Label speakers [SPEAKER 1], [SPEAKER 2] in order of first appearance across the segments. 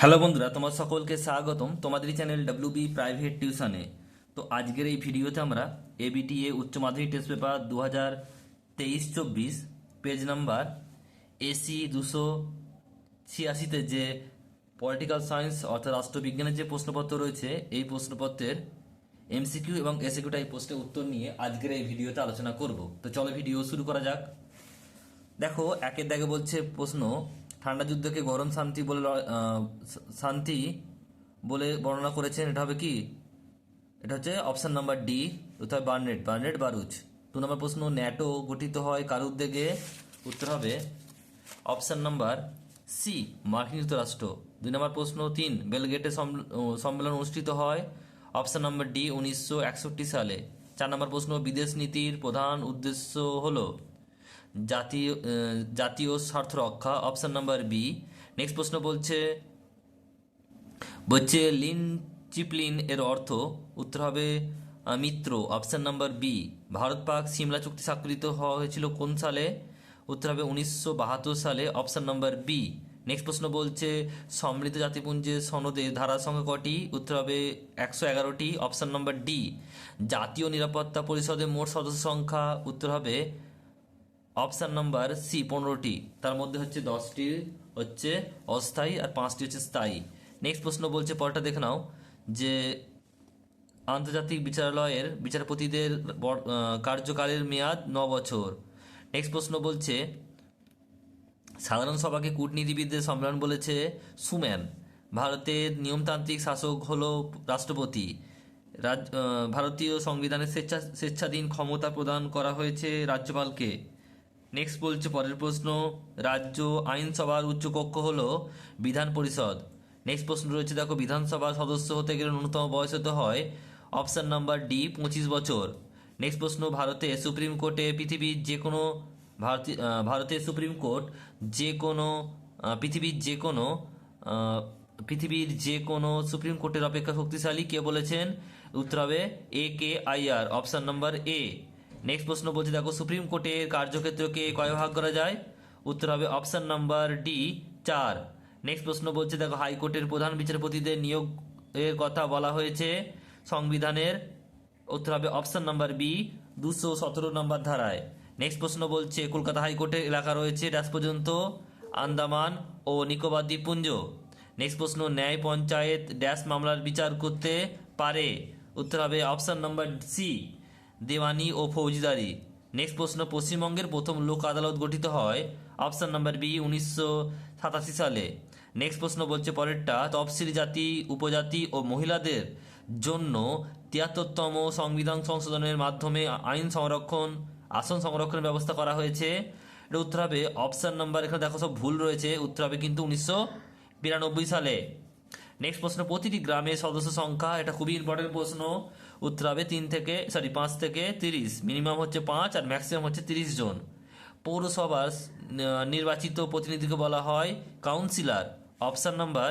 [SPEAKER 1] Hello বন্ধুরা তোমার সকলকে স্বাগতম তোমাদের চ্যানেল বি প্রাইভেট টিউশনে তো আজকের এই ভিডিওতে আমরা এবিটিএ উচ্চ মাধ্যমিক টেস্ট পেপার দু হাজার তেইশ চব্বিশ পেজ নাম্বার এসি দুশো ছিয়াশিতে যে পলিটিক্যাল সায়েন্স অর্থাৎ রাষ্ট্রবিজ্ঞানের যে প্রশ্নপত্র রয়েছে, এই প্রশ্নপত্রের এমসিকিউ এবং এসিকিউ টাইপ প্রশ্নের উত্তর নিয়ে আজকের এই ভিডিওতে আলোচনা করব। তো চলো ভিডিও শুরু করা যাক। দেখো, একের দাগে বলছে প্রশ্ন ঠান্ডা যুদ্ধকে গরম শান্তি বলে শান্তি বলে বর্ণনা করেছেন, এটা হবে কি? এটা হচ্ছে অপশন নাম্বার ডি অর্থাৎ বার্নেট বার্নেট বারুচ। দু নম্বর প্রশ্ন, ন্যাটো গঠিত হয় কার উদ্যোগে? উত্তর হবে অপশন নাম্বার সি, মার্কিন যুক্তরাষ্ট্র। দুই নম্বর প্রশ্ন, তিন বেলগেটে সম্ম- সম্মেলন অনুষ্ঠিত হয় অপশন নাম্বার ডি, উনিশশো একষট্টি সালে। চার নম্বর প্রশ্ন, বিদেশ নীতির প্রধান উদ্দেশ্য হলো? জাতীয় জাতীয় স্বার্থ রক্ষা অপশন নাম্বার বি নেক্সট প্রশ্ন বলছে বলছে, লিন চিপলিন এর অর্থ, উত্তর হবে মিত্র। Option number B Bharat Pak Shimla চুক্তি স্বাক্ষরিত হওয়া হয়েছিল কোন সালে? উত্তর হবে উনিশশো বাহাত্তর সালে অপশন নাম্বার বি নেক্সট প্রশ্ন বলছে সম্মিলিত জাতিপুঞ্জের সনদে ধারা সংখ্যা কটি? উত্তর হবে একশো এগারোটি অপশন নাম্বার ডি জাতীয় নিরাপত্তা পরিষদের মোট সদস্য সংখ্যা, উত্তর হবে অপশান নাম্বার সি পনেরোটি। তার মধ্যে হচ্ছে দশটি হচ্ছে অস্থায়ী আর পাঁচটি হচ্ছে স্থায়ী। নেক্সট প্রশ্ন বলছে পরটা দেখে নাও, যে আন্তর্জাতিক বিচারালয়ের বিচারপতিদের কার্যকালের মেয়াদ ন বছর। নেক্সট প্রশ্ন বলছে, সাধারণ সভাকে কূটনীতিবিদদের সম্মেলন বলেছে সুম্যান। ভারতের নিয়মতান্ত্রিক শাসক হলো রাষ্ট্রপতি। ভারতীয় সংবিধানের স্বেচ্ছা, স্বেচ্ছাধীন ক্ষমতা প্রদান করা হয়েছে রাজ্যপালকে। নেক্সট বলছে পরের প্রশ্ন, রাজ্য আইনসভার উচ্চকক্ষ হল বিধান পরিষদ। নেক্সট প্রশ্ন রয়েছে, দেখো, বিধানসভার সদস্য হতে গেলে ন্যূনতম বয়স হতে হয় অপশান নাম্বার ডি, পঁচিশ বছর। নেক্সট প্রশ্ন, ভারতে সুপ্রিম কোর্টে পৃথিবীর যে কোনো ভারতীয় ভারতের সুপ্রিম কোর্ট যে কোনো পৃথিবীর যে কোনো পৃথিবীর যে কোনো সুপ্রিম কোর্টের অপেক্ষা শক্তিশালী কে বলেছেন? উত্তর হবে A K I R, option number A. Next প্রশ্ন বলছে, দেখো সুপ্রিম কোর্টের কার্যক্ষেত্রকে কয় ভাগ করা যায়? উত্তর হবে অপশন নাম্বার ডি চার। নেক্সট প্রশ্ন বলছে, দেখো হাইকোর্টের প্রধান বিচারপতিদের নিয়োগ এর কথা বলা হয়েছে সংবিধানের। উত্তর হবে অপশন নাম্বার বি দুশো সতেরো নম্বর ধারায়। নেক্সট প্রশ্ন বলছে, কলকাতা হাইকোর্টের এলাকা রয়েছে ড্যাশ পর্যন্ত আন্দামান ও নিকোবর দ্বীপপুঞ্জ। নেক্সট প্রশ্ন, ন্যায় পঞ্চায়েত ড্যাশ মামলার বিচার করতে পারে? উত্তর হবে অপশন নাম্বার সি দেওয়ানি ও ফৌজদারি। নেক্সট প্রশ্ন, পশ্চিমবঙ্গের প্রথম লোক আদালত গঠিত হয় অপশান নাম্বার বি, উনিশশো সাতাশি সালে। নেক্সট প্রশ্ন বলছে পরেরটা, তফসিলি জাতি, উপজাতি ও মহিলাদের জন্য তিয়াত্তরতম সংবিধান সংশোধনের মাধ্যমে আইন সংরক্ষণ, আসন সংরক্ষণের ব্যবস্থা করা হয়েছে। এটা উত্তর হবে অপশন নাম্বার, এখানে দেখো সব ভুল রয়েছে, উত্তর হবে কিন্তু উনিশশো বিরানব্বই সালে। নেক্সট প্রশ্ন, প্রতিটি গ্রামের সদস্য সংখ্যা, এটা খুবই ইম্পর্টেন্ট প্রশ্ন। উত্তর হবে তিন থেকে সরি পাঁচ থেকে তিরিশ। মিনিমাম হচ্ছে পাঁচ আর ম্যাক্সিমাম হচ্ছে তিরিশ জন। পৌরসভার নির্বাচিত প্রতিনিধিকে বলা হয় councillor option number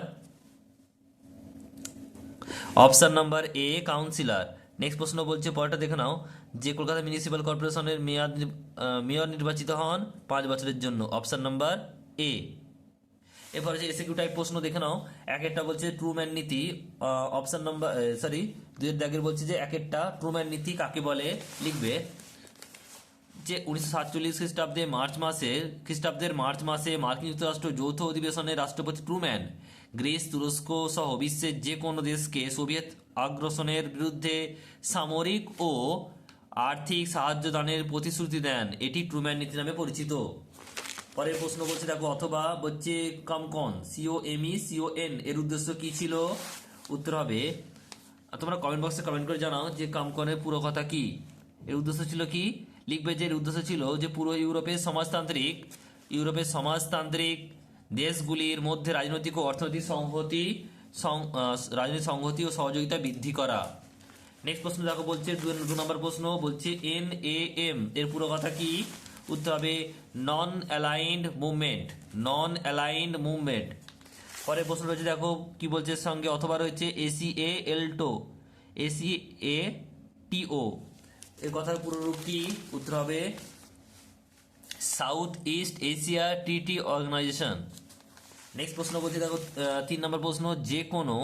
[SPEAKER 1] option number A councillor next প্রশ্ন বলছে, পরেরটা দেখে নাও। যে কলকাতা মিউনিসিপ্যাল কর্পোরেশনের মেয়াদ মেয়র নির্বাচিত হন পাঁচ বছরের জন্য। অপশান নাম্বার এ এরপরে যে এসিকিউ টাইপ প্রশ্ন দেখে নাও, এক একটা বলছে ট্রুম্যান নীতি অপশন নাম্বার সরি দুই দাগের বলছে যে এক একটা ট্রুম্যান নীতি কাকে বলে, লিখবে। যে উনিশশো সাতচল্লিশ খ্রিস্টাব্দে মার্চ মাসে, খ্রিস্টাব্দের মার্চ মাসে মার্কিন যুক্তরাষ্ট্র যৌথ অধিবেশনে রাষ্ট্রপতি ট্রুম্যান গ্রিস, তুরস্ক সহ বিশ্বের যে কোনো দেশকে সোভিয়েত আগ্রাসনের বিরুদ্ধে সামরিক ও আর্থিক সাহায্য দানের প্রতিশ্রুতি দেন। এটি ট্রুম্যান নীতি নামে পরিচিত। পরের প্রশ্ন বলছে, দেখো, অথবা বলছে COMECON C O M E C O N এর উদ্দেশ্য কি ছিল? উত্তর হবে, তোমরা কমেন্ট বক্সে কমেন্ট করে জানাও যে কামকনের পুরো কথা কি। এর উদ্দেশ্য ছিল কি? লিখবে যে এর উদ্দেশ্য ছিল যে পুরো ইউরোপের সমাজতান্ত্রিক ইউরোপের সমাজতান্ত্রিক দেশগুলির মধ্যে রাজনৈতিক ও অর্থনৈতিক সংহতি রাজনৈতিক সংহতি ও সহযোগিতা বৃদ্ধি করা। নেক্সট প্রশ্ন দেখো, বলছে, দু নম্বর প্রশ্ন বলছে এন এ এম এর পুরো কথা কি? উত্তর হবে non aligned movement non aligned movement পরের প্রশ্ন রয়েছে, দেখো, কি বলছে সঙ্গে? অথবা রয়েছে এসি এ এলটো এসি এ টিও এর কথার পুরো রূপ কি? উত্তর হবে সাউথ ইস্ট এশিয়া টিটি অর্গানাইজেশন নেক্সট প্রশ্ন বলছি, দেখো তিন নম্বর প্রশ্ন যে কোনো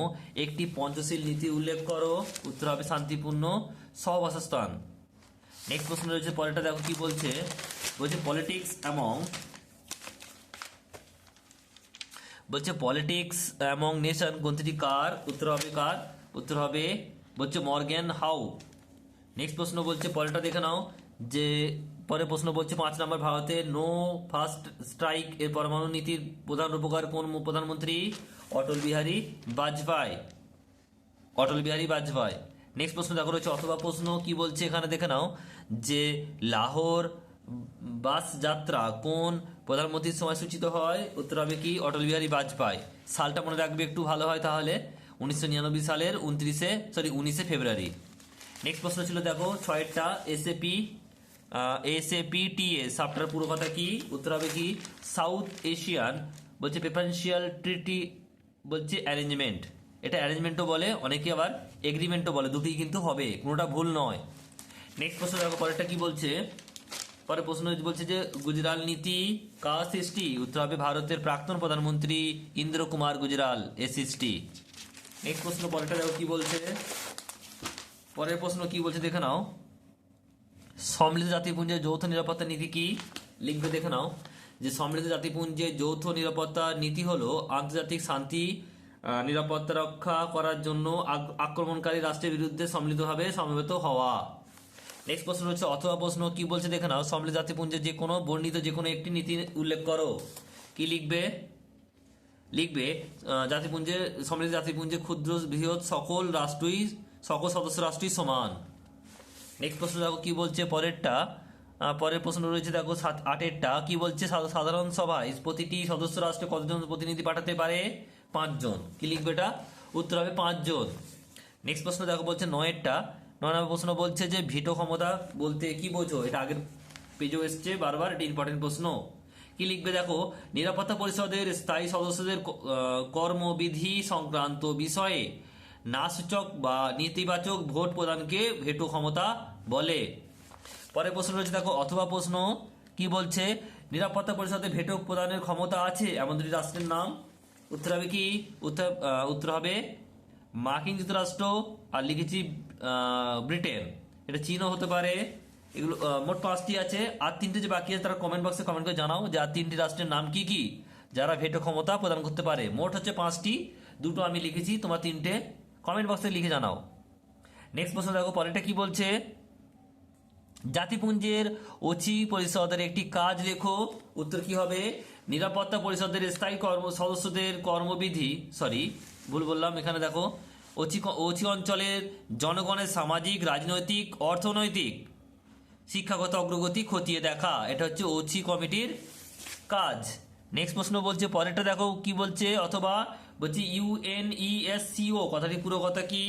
[SPEAKER 1] একটি পঞ্চশীল নীতি উল্লেখ করো। উত্তর হবে শান্তিপূর্ণ সহবাসস্থান। নেক্সট প্রশ্ন রয়েছে, পরেরটা দেখো কি বলছে? বলছে পলিটিক্স অ্যামং বলছে পলিটিক্স অ্যামং নেশন গ্রন্থটি কার, উত্তর হবে কার, উত্তর হবে, বলছে মর্গ্যান হাউ। নেক্সট প্রশ্ন বলছে, পরেরটা দেখে নাও, যে পরে প্রশ্ন বলছে, পাঁচ নম্বর ভারতে নো ফার্স্ট স্ট্রাইক এর পরমাণু নীতির প্রধান রূপকার কোন প্রধানমন্ত্রী? অটল বিহারী বাজপেয়ী। অটল বিহারী বাজপেয়ী। নেক্সট প্রশ্ন দেখো রয়েছে, অথবা প্রশ্ন কি বলছে এখানে দেখে নাও, যে লাহোর বাস যাত্রা কোন প্রধানমন্ত্রীর সময় সূচিত হয়? উত্তর হবে কি, অটল বিহারী বাজপেয়ী। সালটা মনে রাখবে একটু ভালো হয় তাহলে। উনিশশো নিরানব্বই সালের উনত্রিশে সরি উনিশে ফেব্রুয়ারি। নেক্সট প্রশ্ন ছিল, দেখো, ছয়টা S A P S SAP SAP TA সাপটার পুরো কথা কি? উত্তর হবে কি সাউথ এশিয়ান বলছে প্রেফারেন্সিয়াল ট্রিটি বলছে অ্যারেঞ্জমেন্ট এটা অ্যারেঞ্জমেন্টও বলে, অনেকে আবার এগ্রিমেন্টও বলে, দুটোই কিন্তু হবে, কোনোটা ভুল নয়। নেক্সট প্রশ্ন, দেখো, পরেরটা কি বলছে? পরে প্রশ্ন বলছে যে গুজরাল নীতি কার সৃষ্টি? উত্তর হবে ভারতের প্রাক্তন প্রধানমন্ত্রী ইন্দ্র কুমার গুজরাল এসিসটি নেক্সট প্রশ্ন পরেরটা দেখো কি বলছে। পরের প্রশ্ন কি বলছে দেখে নাও। সম্মিলিত জাতিপুঞ্জের যৌথ নিরাপত্তা নীতি কি? লিখবে দেখে নাও। যে সম্মিলিত জাতিপুঞ্জের যৌথ নিরাপত্তা নীতি হলো আন্তর্জাতিক শান্তি নিরাপত্তা রক্ষা করার জন্য আক্রমণকারী রাষ্ট্রের বিরুদ্ধে সম্মিলিতভাবে সমবেত হওয়া। নেক্সট প্রশ্ন হচ্ছে, অথবা প্রশ্ন কি বলছে দেখে নাও। সম্মিলিত জাতিপুঞ্জের যে কোনো বর্ণিত যে কোনো একটি নীতি উল্লেখ করো। কি লিখবে? লিখবে জাতিপুঞ্জের, সম্মিলিত জাতিপুঞ্জের ক্ষুদ্র, বৃহৎ সকল রাষ্ট্রই, সকল সদস্য রাষ্ট্রই সমান। নেক্সট প্রশ্ন দেখো, কি বলছে পরেরটা? পরের প্রশ্ন রয়েছে দেখো, সাত, আটেরটা। কি বলছে? সাধারণ সভায় প্রতিটি সদস্য রাষ্ট্রে কতজন প্রতিনিধি পাঠাতে পারে? পাঁচজন। কি লিখবে এটা? উত্তর হবে পাঁচজন। নেক্সট প্রশ্ন দেখো বলছে নয়েরটা। নয় নম্বর প্রশ্ন বলছে যে ভিটো ক্ষমতা বলতে কি বোঝো? এটা আগের পেজেও এসছে বারবার, এটা ইম্পর্টেন্ট প্রশ্ন। কি লিখবে দেখো? নিরাপত্তা পরিষদের স্থায়ী সদস্যদের কর্মবিধি সংক্রান্ত বিষয়ে নাসূচক বা নেতিবাচক ভোট প্রদানকে ভেটো ক্ষমতা বলে। পরের প্রশ্ন রয়েছে দেখো, অথবা প্রশ্ন, কি বলছে? নিরাপত্তা পরিষদে ভেটো প্রদানের ক্ষমতা আছে, এমন দুটি রাষ্ট্রের নাম। উত্তর হবে কি? উত্তর উত্তর হবে মার্কিন যুক্তরাষ্ট্র, আর লিখেছি ব্রিটেন এটা চীনও হতে পারে। এগুলো মোট পাঁচটি আছে। আর তিনটে যে বাকি আছে, তারা কমেন্ট বক্সে কমেন্ট করে জানাও যে আর তিনটি রাষ্ট্রের নাম কি কি, যারা ভেটো ক্ষমতা প্রদান করতে পারে। মোট হচ্ছে পাঁচটি। দুটো আমি লিখেছি, তোমার তিনটে কমেন্ট বক্সে লিখে জানাও। নেক্সট প্রশ্ন দেখো, পরেরটা কি বলছে? জাতিপুঞ্জের ওচি পরিষদের একটি কাজ লেখো। উত্তর কি হবে? নিরাপত্তা পরিষদের স্থায়ী কর্ম, সদস্যদের কর্মবিধি সরি ভুল বললাম, এখানে দেখো। ওচি অঞ্চলের জনগণের সামাজিক, রাজনৈতিক, অর্থনৈতিক শিক্ষাগত অগ্রগতি খতিয়ে দেখা। এটা হচ্ছে ওচি কমিটির কাজ। নেক্সট প্রশ্ন বলছে, পরেরটা দেখো কি বলছে, অথবা বলছে ইউএনইএসসিও কথাটি পুরো কথা কি?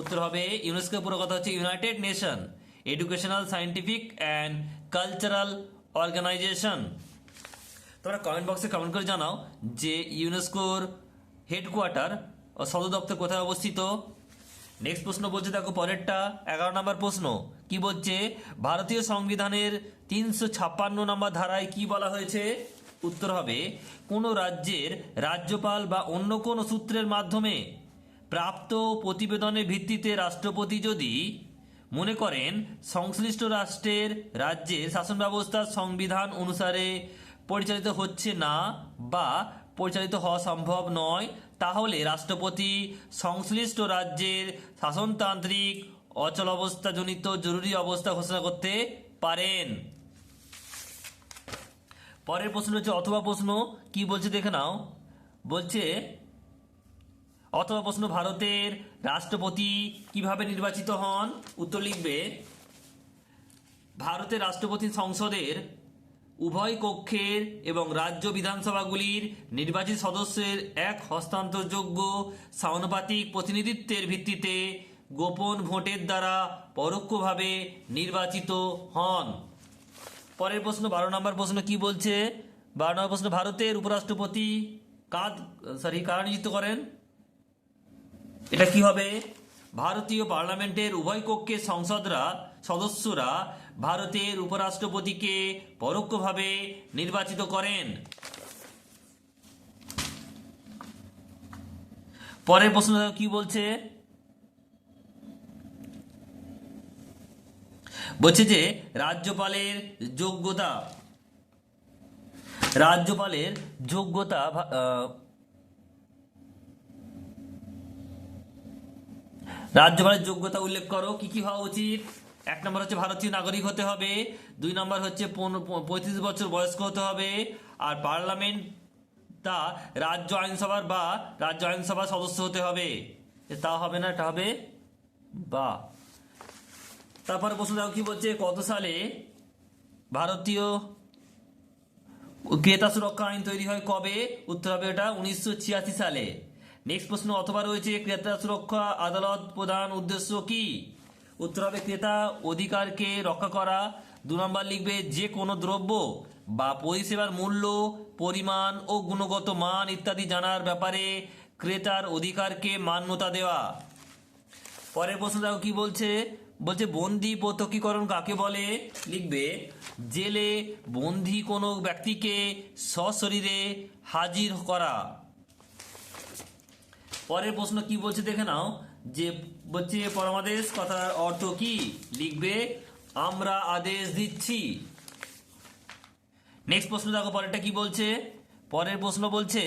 [SPEAKER 1] উত্তর হবে ইউনেস্কো পুরো কথা হচ্ছে United Nation, educational scientific and cultural organization. তোমরা কমেন্ট বক্সে কমেন্ট করে জানাও যে ইউনেস্কোর হেডকোয়ার্টার সদর দপ্তর কোথায় অবস্থিত? নেক্সট প্রশ্ন বলছে দেখো, পরেরটা, এগারো নম্বর প্রশ্ন। কি বলছে? ভারতীয় সংবিধানের তিনশো ছাপ্পান্ন নম্বর ধারায় কি বলা হয়েছে? উত্তর হবে, কোনো রাজ্যের রাজ্যপাল বা অন্য কোনো সূত্রের মাধ্যমে প্রাপ্ত প্রতিবেদনের ভিত্তিতে রাষ্ট্রপতি যদি মনে করেন সংশ্লিষ্ট রাষ্ট্রের রাজ্যের শাসন ব্যবস্থা সংবিধান অনুসারে পরিচালিত হচ্ছে না বা পরিচালিত হওয়া সম্ভব নয়, তাহলে রাষ্ট্রপতি সংশ্লিষ্ট রাজ্যের শাসনতান্ত্রিক অচল অবস্থাজনিত জরুরি অবস্থা ঘোষণা করতে পারেন। পরের প্রশ্ন হচ্ছে অথবা প্রশ্ন কি বলছে দেখে নাও। বলছে, অথবা প্রশ্ন, ভারতের রাষ্ট্রপতি কীভাবে নির্বাচিত হন? উত্তর লিখবে, ভারতের রাষ্ট্রপতি সংসদের উভয় কক্ষের এবং রাজ্য বিধানসভাগুলির নির্বাচিত সদস্যের এক হস্তান্তরযোগ্য সমানুপাতিক প্রতিনিধিত্বের ভিত্তিতে গোপন ভোটের দ্বারা পরোক্ষভাবে নির্বাচিত হন। পরের প্রশ্ন, বারো নম্বর প্রশ্ন কি বলছে? বারো নম্বর প্রশ্ন, ভারতের উপরাষ্ট্রপতি কাদ সরি কারা নিযুক্ত করেন? এটা কি হবে? ভারতীয় পার্লামেন্টের উভয় কক্ষের সংসদরা সদস্যরা ভারতের উপরাষ্ট্রপতিকে পরোক্ষভাবে নির্বাচিত করেন। পরের প্রশ্ন কি বলছে? বলছে যে, রাজ্যপালের যোগ্যতা। রাজ্যপালের যোগ্যতা রাজ্যপালের যোগ্যতা উল্লেখ করো, কি কি হওয়া উচিত? এক নম্বর হচ্ছে ভারতীয় নাগরিক হতে হবে, দুই নম্বর হচ্ছে পঁয়ত্রিশ বছর বয়স্ক হতে হবে, আর পার্লামেন্ট তা রাজ্য আইনসভার বা রাজ্য আইনসভার সদস্য হতে হবে। তা হবে না, এটা হবে বা। তারপরে প্রশ্ন দেখো কি বলছে, কত সালে ভারতীয় ক্রেতা সুরক্ষা আইন তৈরি হয় কবে? উত্তর হবে এটা উনিশশো ছিয়াশি সালে। নেক্সট প্রশ্ন, অথবা রয়েছে ক্রেতা সুরক্ষা আদালত প্রধান উদ্দেশ্য কি? উত্তর হবে ক্রেতা অধিকারকে রক্ষা করা। দু নম্বর লিখবে, যে কোনো দ্রব্য বা পরিষেবার মূল্য, পরিমাণ ও গুণগত মান ইত্যাদি জানার ব্যাপারে ক্রেতার অধিকারকে মান্যতা দেওয়া। পরের প্রশ্ন দেখো কি বলছে? বলছে, বন্দি পৃথকীকরণ কাকে বলে? লিখবে, জেলে বন্দি কোনো ব্যক্তিকে সশরীরে হাজির করা। পরের প্রশ্ন কি বলছে দেখে নাও। যে বলছে, পরমাদেশ কথার অর্থ কি? লিখবে, আমরা আদেশ দিচ্ছি। নেক্সট প্রশ্ন দেখো, পরেরটা কি বলছে? পরের প্রশ্ন বলছে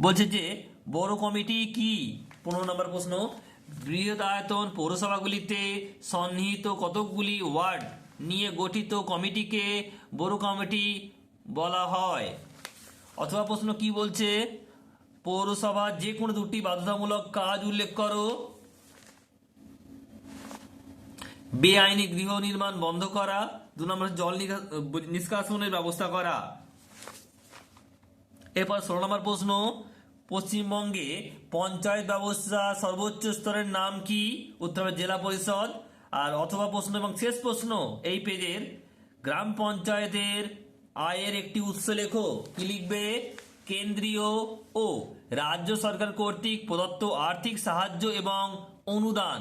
[SPEAKER 1] বলছে যে, বড় কমিটি কি? পনেরো নম্বর প্রশ্ন, বৃহৎ আয়তন পৌরসভাগুলিতে সন্নিহিত কতকগুলি ওয়ার্ড নিয়ে গঠিত কমিটিকে বড় কমিটি বলা হয়? অথবা প্রশ্ন কি বলছে? পৌরসভা যে কোনো দুটি বাধ্যতামূলক কাজ উল্লেখ করো। বেআইনি গৃহ নির্মাণ বন্ধ করা, দু নম্বর জল নিষ্কাশনের ব্যবস্থা করা। এরপর ষোলো নম্বর প্রশ্ন, পশ্চিমবঙ্গে পঞ্চায়েত ব্যবস্থা সর্বোচ্চ স্তরের নাম কি? উত্তর জেলা পরিষদ। আর অথবা প্রশ্ন এবং শেষ প্রশ্ন, এই পেজের গ্রাম পঞ্চায়েতের আয়ের একটি উৎস লেখো। কি লিখবে? কেন্দ্রীয় ও রাজ্য সরকার কর্তৃক প্রদত্ত আর্থিক সাহায্য এবং অনুদান।